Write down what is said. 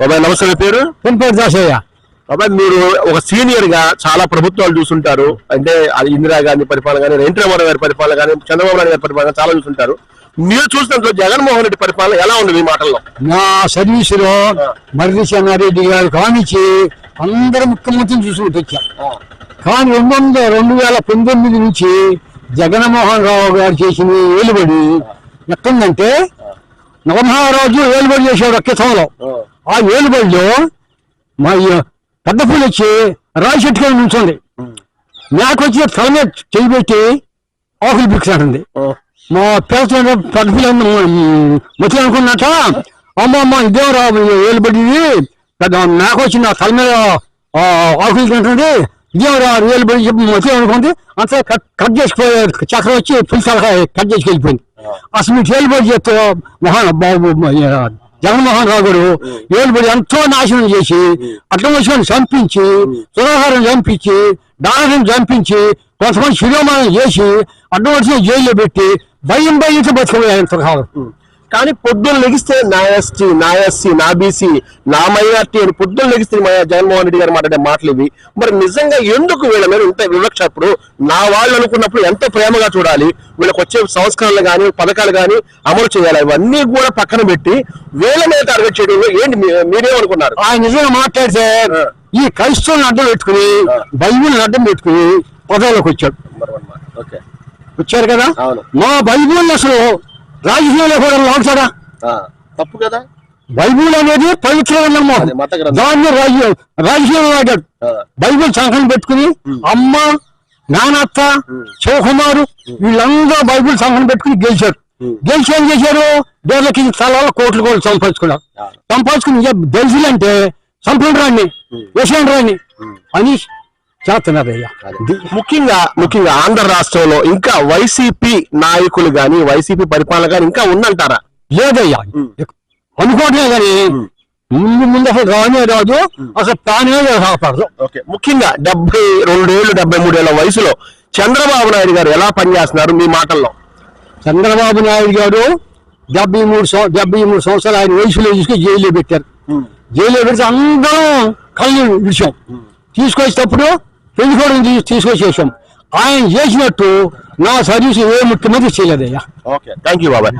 బాబాయ్ నమస్తే పేరు? పెంపేరు దాసయ్య? బాబాయ్ మీరు ఒక సీనియర్గా చాలా ప్రభుత్వాలు చూస్తుంటారు అంటే అది ఇందిరాగాంధీ పరిపాలన కానీ ఎన్టీ రామారావు గారి పరిపాలన కానీ చంద్రబాబు నాయుడు గారి పరిపాలన చాలా చూస్తుంటారు మీరు చూసినట్లు జగన్మోహన్ రెడ్డి పరిపాలన ఎలా ఉంది మీ మాటల్లో? నా సర్వీసులో మర్రి చెన్నారెడ్డి గారు కానిచ్చి అందరు ముఖ్యమంత్రిని చూసుకుంటూ వచ్చాం కానీ రెండు వందల రెండు వేల పంతొమ్మిది నుంచి జగన్మోహన్ రావు గారు చేసిన ఏలుబడి ఎట్టుందంటే నవమహారాజు ఏలుబడి చేశాడు ఒక్కసంలో ఆ ఏలుబడిలో మా పెద్ద పూలు వచ్చి రాయి చెట్టుకొని నుంచుంది నాకు వచ్చి తల మీద చేయి పెట్టి ఆకులు బిక్సాడింది మా పేరుతో పెద్ద పిల్లలు ముచ్చి అనుకున్నట్ట అమ్మ అమ్మ ఇదే రా ఏలుబడిది. పెద్ద నాకు వచ్చి నా తల మీద ఆకులు తింటుంది ఇదే రా ఏలుబడి చెప్పి ముచ్చి అనుకుంది అంతా కట్ కట్ చేసిపోయే చక్రం వచ్చి పులి తలకాయ కట్ చేసి వెళ్ళిపోయింది అసలు మీకు ఏలుబడి చేస్తే మహాన్ బాబు జగన్మోహన్ రావు గారు ఏలుబడి ఎంతో నాశనం చేసి అట్లా వచ్చిన చంపించి సుధాకరం చంపించి దానం చంపించి కొంతమంది శిరోమానం చేసి అడ్డం వచ్చిన జైల్లో పెట్టి భయం భయంతో బతుకుపోయారు కానీ పొద్దున్న లెగిస్తే నా ఎస్టీ నా ఎస్సీ నా బీసీ నా మైనార్టీ అని పొద్దున్న లెగిస్తే మా జగన్మోహన్ రెడ్డి గారు మాట్లాడే మాటలు ఇవి. మరి నిజంగా ఎందుకు వీళ్ళ మీద ఇంత వివక్ష? అప్పుడు నా వాళ్ళు అనుకున్నప్పుడు ఎంతో ప్రేమగా చూడాలి? వీళ్ళకి వచ్చే సంస్కరణలు కానీ పథకాలు కానీ అమలు చేయాలి? ఇవన్నీ కూడా పక్కన పెట్టి వీళ్ళ మీద టార్గెట్ చేయడంలో ఏంటి? మీరేమనుకున్నారు? ఆయన నిజంగా మాట్లాడితే ఈ క్రైస్తవుని అడ్డం పెట్టుకుని బైబుల్ని అడ్డం పెట్టుకుని పదవులకు వచ్చాడు ఓకే వచ్చారు కదా. మా బైబుల్ అసలు రాజకీయంలో కూడా లాగుతాడా తప్పు కదా. బైబుల్ అనేది పవిత్రమైన. దాన్ని రాజ రాజకీయంలో వాడాడు. బైబిల్ సంఘం పెట్టుకుని అమ్మ నానత్త శివకుమారు వీళ్ళందరూ బైబిల్ సంఘం పెట్టుకుని గెలిచారు. గెలిచి ఏం చేశారు? డేర్లకి స్థలాల్లో కోట్లు కోట్లు సంపాదించుకున్నారు. సంపాదించుకుని గెలిచిలంటే సంపూర్ణ రాణి వేసిన రాణి అని ముఖ్యంగా ముఖ్యంగా ఆంధ్ర రాష్ట్రంలో ఇంకా వైసీపీ నాయకులు గాని వైసీపీ పరిపాలన గాని ఇంకా ఉందంటారా? లేదయ్యా. అనుకోవటమే కానీ ముందు ముందు అసలు రానే రాదు అసలు తానే ఓకే. ముఖ్యంగా డెబ్బై రెండేళ్ళు డెబ్బై మూడేళ్ళ వయసులో చంద్రబాబు నాయుడు గారు ఎలా పనిచేస్తున్నారు మీ మాటల్లో? చంద్రబాబు నాయుడు గారు డెబ్బై మూడు డెబ్బై మూడు సంవత్సరాలు ఆయన వయసులో తీసుకొని జైల్లో పెట్టారు. జైల్లో పెడితే అందరం కళ్ళు విడిచాం. తీసుకొచ్చేటప్పుడు పెళ్ళికోవడం తీసుకొచ్చేసాం ఆయన చేసినట్టు నా సర్వీస్ ఏ ముఖ్యమంత్రి చేయలేదయ్యా. ఓకే. థ్యాంక్ యూ బాబాయ్.